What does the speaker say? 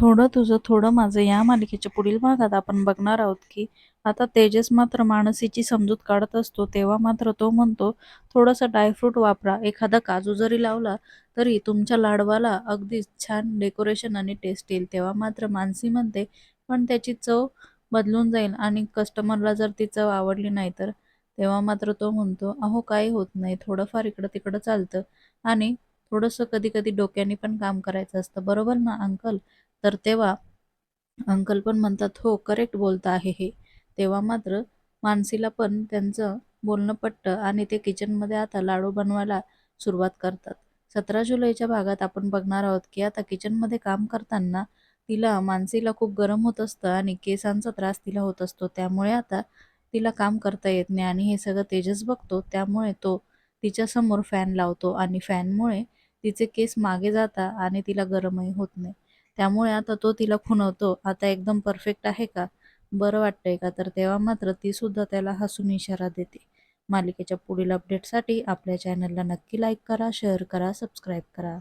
थोडं तुझं थोडं माझं या मालिकेच्या पुढील भागात आपण बघणार आहोत की आता तेजस मात्र मानसीची समजूत काढत असतो तेव्हा मात्र तो म्हणतो थोडंसं ड्रायफ्रूट वापरा एखादा काजू जरी लावला तरी तुमच्या लाडवाला अगदी छान डेकोरेशन आणि टेस्ट येईल. तेव्हा मात्र मानसी म्हणते पण त्याची चव बदलून जाईल आणि कस्टमरला जर ती चव आवडली नाही तर? तेव्हा मात्र तो म्हणतो अहो काही होत नाही थोडंफार इकडं तिकडं चालतं आणि थोडंसं कधी कधी डोक्याने पण काम करायचं असतं. बरोबर ना अंकल? तर तेव्हा अंकल पण म्हणतात हो करेक्ट बोलता आहे हे. तेव्हा मात्र मानसीला पण त्यांचं बोलणं पटतं आणि ते किचनमध्ये आता लाडू बनवायला सुरुवात करतात. सतरा जुलैच्या भागात आपण बघणार आहोत की आता किचनमध्ये काम करताना तिला मानसीला खूप गरम होत असतं आणि केसांचा त्रास तिला होत असतो. त्यामुळे आता तिला काम करता येत नाही आणि हे सगळं तेजस बघतो. त्यामुळे तो तिच्यासमोर फॅन लावतो आणि फॅनमुळे तिचे केस मागे जाता आणि तिला गरमही होत नाही. त्यामुळे आता तो तिला खुणवतो. आता एकदम परफेक्ट आहे का? बरं वाटतंय का? तर तेव्हा मात्र ती सुद्धा त्याला हसून इशारा देते. मालिकेच्या पुढील अपडेटसाठी आपल्या चॅनलला नक्की लाईक करा शेअर करा सबस्क्राईब करा.